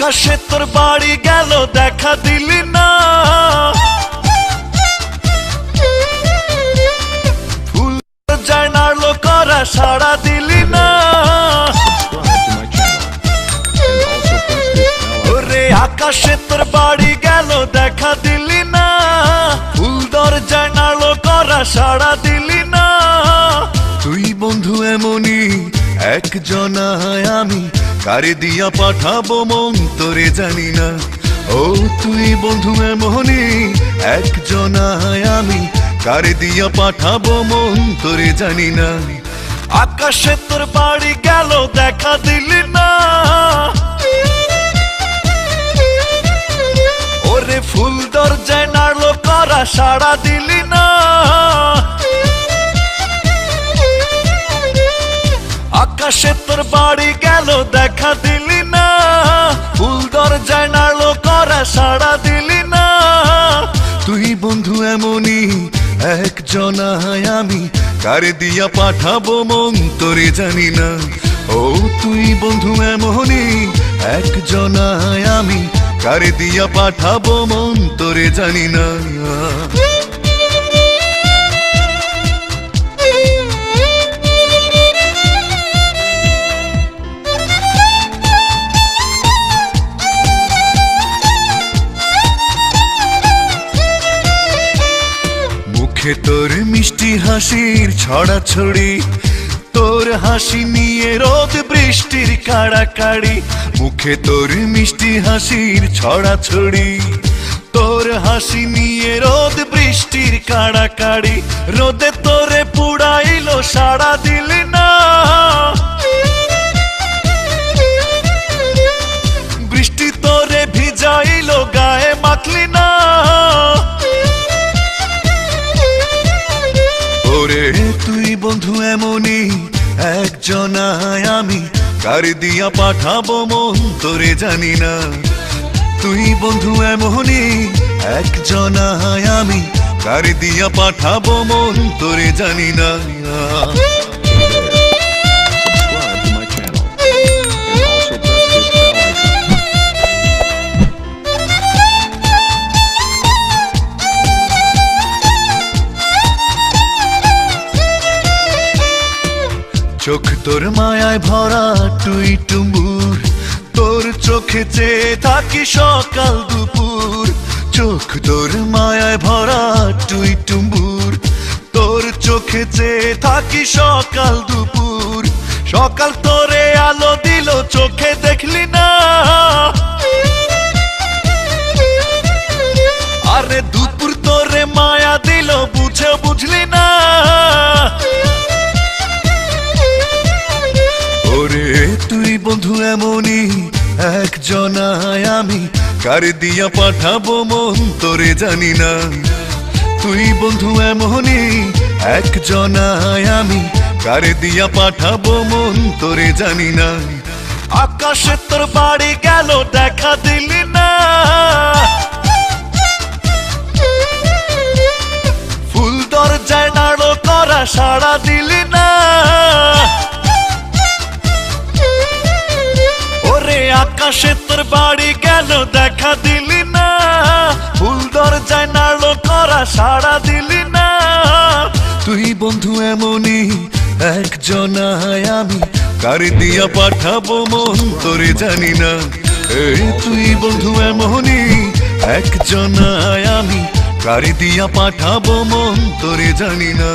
আকাশে তোর বাড়ি গেল, দেখা দিলি না। ভুল যায় নাড়লো করা সারা দিলি না। ওরে আকাশে তোর বাড়ি গেল, দেখা দিলি না। ফুল দরজায় নাড়লো করা সারা দিলি না। তুই বন্ধু এমনই একজনায় আমি কারে দিয়া পাঠাবো মন তোরে জানি না। ও তুই বন্ধু এমনই একজনায় আমি কারে দিয়া পাঠাবো মন তোরে জানি না। আকাশে তোর বাড়ি গেল, দেখা দিলি না। ওরে ফুল দরজায় নাড়লো করা, সাড়া দিলি না। সাড়া দিলি না। তুই বন্ধু এমনই একজন আমি। কারে দিয়া পাঠাবো মন, তোরে জানি না। ও তুই বন্ধু এমনই একজন আমি। কারে দিয়া পাঠাবো মন, তোরে জানি না। মুখে তোর মিষ্টি হাসির ছড়া ছড়ি তোর হাসি নিয়ে রোদ বৃষ্টির কাড়া কাড়ি মুখে তোর মিষ্টি হাসির ছড়া ছড়ি তোর হাসি নিয়ে রোদ বৃষ্টির কাড়া কাড়ি রোদে তোরে পুড়াইলো সাড়া দিলি এমনই একজনায় আমি কার দিয়া পাঠাবো মন তোরে জানি না। তুই বন্ধু এমনি একজনায় আমি কার দিয়া পাঠাবো মন তোরে জানি না। চোখ তোর মায়ায় ভরা টুই টুম্বুর তোর চোখে চেয়ে থাকি সকাল দুপুর। চোখ তোর মায়ায় ভরা টুই টুম্বুর তোর চোখে চেয়ে থাকি সকাল দুপুর। সকাল তোরে আলো দিল, চোখে দেখলি না। আরে দুপুর তোরে মায়া দিল, বুঝে বুঝলি না। বন্ধু এমনই একজনায় আমি। কার দিয়া পাঠাবো মন, তোরে জানি না। তুই বন্ধু এমনই একজনায় আমি। কার দিয়া পাঠাবো মন, তোরে জানি না। আকাশে তোর বাড়ি গেল, দেখা দিলি না। ফুল দরজায় নাড়ো করা সাড়া দিলি না। আকাশে তোর বাড়ি গেল দেখা দিলি না? ফুল দরজায় নাড়ো করা সাড়া দিলি না। তুই বন্ধু এমনই একজনায় আমি, কার দিয়া পাঠাবো মন তোরে জানি না। এই তুই বন্ধু এমনই একজন আমি, কার দিয়া পাঠাবো মন তোরে জানি না।